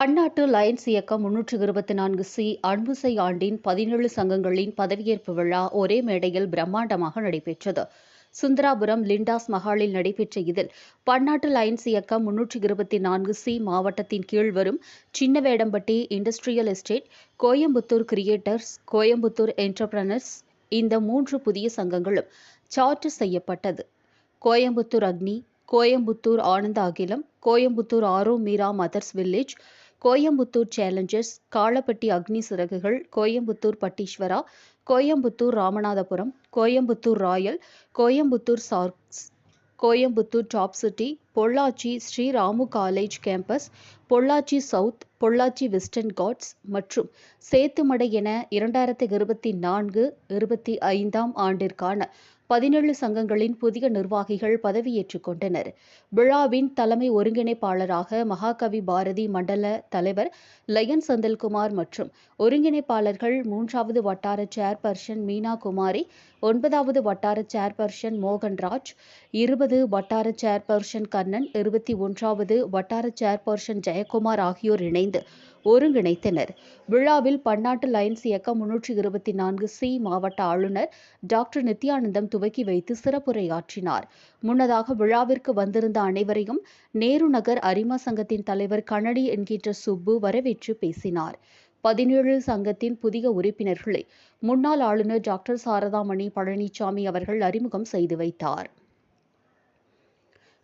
பன்னாட்டு லயன்ஸ் இயக்கம் முன்னூற்று இருபத்தி நான்கு சி அன்புசை ஆண்டின் பதினேழு சங்கங்களின் பதவியேற்பு விழா ஒரே மேடையில் பிரம்மாண்டமாக நடைபெற்றது. சுந்தராபுரம் லிண்டாஸ் மஹாலில் நடைபெற்ற இதில் பன்னாட்டு லயன்ஸ் இயக்கம் முன்னூற்று இருபத்தி நான்கு சி மாவட்டத்தின் கீழ் வரும் Chinnavedampatti industrial estate Coimbatore creators Coimbatore entrepreneurs இந்த மூன்று புதிய சங்கங்களும் சார்ட் செய்யப்பட்டது. Coimbatore Agni Coimbatore Anandha Akilam Coimbatore Auro Meera mothers village Coimbatore challengers Kalapatti Agni Siragugal Coimbatore Patteeswara Coimbatore Ramanathapuram Coimbatore royal Coimbatore sharks Coimbatore top city Pollachi Sriramu college campus Pollachi south Pollachi western ghats மற்றும் சேத்துமடை என இரண்டாயிரத்தி இருபத்தி நான்கு இருபத்தி ஐந்தாம் ஆண்டிற்கான பதினேழு சங்கங்களின் புதிய நிர்வாகிகள் பதவியேற்றுக் கொண்டனர். விழாவின் தலைமை ஒருங்கிணைப்பாளராக மகாகவி பாரதி மண்டல தலைவர் லயன் செந்தில்குமார் மற்றும் ஒருங்கிணைப்பாளர்கள் மூன்றாவது வட்டார சேர்பர்சன் மீனா குமாரி ஒன்பதாவது வட்டார சேர்பர்சன் மோகன்ராஜ் இருபது வட்டார சேர்பர்சன் கண்ணன் இருபத்தி ஒன்றாவது வட்டார சேர்பர்சன் ஜெயக்குமார் ஆகியோர் இணைந்து ஒருங்கிணைத்தனர். விழாவில் பன்னாட்டு லயன்ஸ் இயக்கம் முன்னூற்றி இருபத்தி நான்கு சி மாவட்ட ஆளுநர் டாக்டர் நித்யானந்தம் துவக்கி வைத்து சிறப்புரையாற்றினார். முன்னதாக விழாவிற்கு வந்திருந்த அனைவரையும் நேரு நகர் அரிமா சங்கத்தின் தலைவர் கனடி என்கின்ற சுப்பு வரவேற்று பேசினார். பதினேழு சங்கத்தின் புதிய உறுப்பினர்களை முன்னாள் ஆளுநர் டாக்டர் சாரதாமணி பழனிசாமி அவர்கள் அறிமுகம் செய்து வைத்தார்.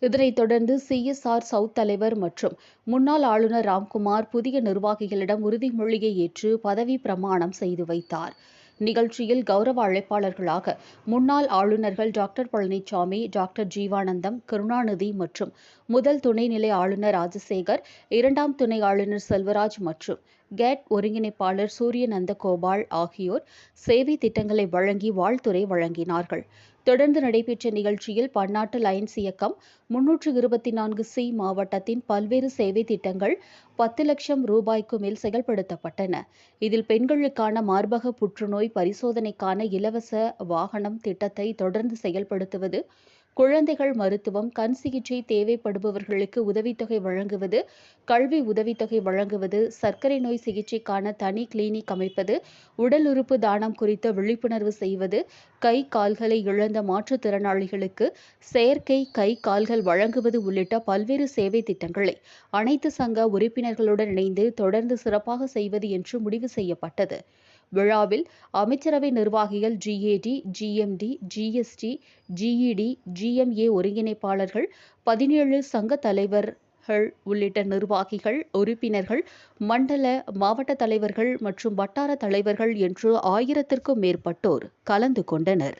இதனைத் தொடர்ந்து சிஎஸ்ஆர் சவுத் தலைவர் மற்றும் முன்னாள் ஆளுநர் ராம்குமார் புதிய நிர்வாகிகளிடம் உறுதிமொழியை ஏற்று பதவி பிரமாணம் செய்து வைத்தார். நிகழ்ச்சியில் கௌரவ அழைப்பாளர்களாக முன்னாள் ஆளுநர்கள் டாக்டர் பழனிசாமி டாக்டர் ஜீவானந்தம் கருணாநிதி மற்றும் முதல் துணைநிலை ஆளுநர் ராஜசேகர் இரண்டாம் துணை ஆளுநர் செல்வராஜ் மற்றும் கேட் ஒருங்கிணைப்பாளர் சூரிய நந்தகோபால் ஆகியோர் சேவை திட்டங்களை வழங்கி வாழ்த்துறை வழங்கினார்கள். தொடர்ந்து நடைபெற்ற நிகழ்ச்சியில் பன்னாட்டு லயன்ஸ் இயக்கம் முன்னூற்று இருபத்தி நான்கு சி மாவட்டத்தின் பல்வேறு சேவை திட்டங்கள் பத்து லட்சம் ரூபாய்க்கு மேல் செயல்படுத்தப்பட்டன. இதில் பெண்களுக்கான மார்பக புற்றுநோய் பரிசோதனைக்கான இலவச வாகனம் திட்டத்தை தொடர்ந்து செயல்படுத்துவது குழந்தைகள் மருத்துவம் கண் சிகிச்சை தேவைப்படுபவர்களுக்கு உதவித்தொகை வழங்குவது கல்வி உதவித்தொகை வழங்குவது சர்க்கரை நோய் சிகிச்சைக்கான தனி கிளினிக் அமைப்பது உடல் உறுப்பு தானம் குறித்த விழிப்புணர்வு செய்வது கை கால்களை இழந்த மாற்றுத்திறனாளிகளுக்கு செயற்கை கை கால்கள் வழங்குவது உள்ளிட்ட பல்வேறு சேவை திட்டங்களை அனைத்து சங்க உறுப்பினர்களுடன் இணைந்து தொடர்ந்து சிறப்பாக செய்வது என்று முடிவு செய்யப்பட்டது. விழாவில் அமைச்சரவை நிர்வாகிகள் GAT GMT GST GET GMA ஒருங்கிணைப்பாளர்கள் பதினேழு சங்க தலைவர்கள் உள்ளிட்ட நிர்வாகிகள் உறுப்பினர்கள் மண்டல மாவட்ட தலைவர்கள் மற்றும் வட்டார தலைவர்கள் என்று ஆயிரத்திற்கும் மேற்பட்டோர் கலந்து கொண்டனர்.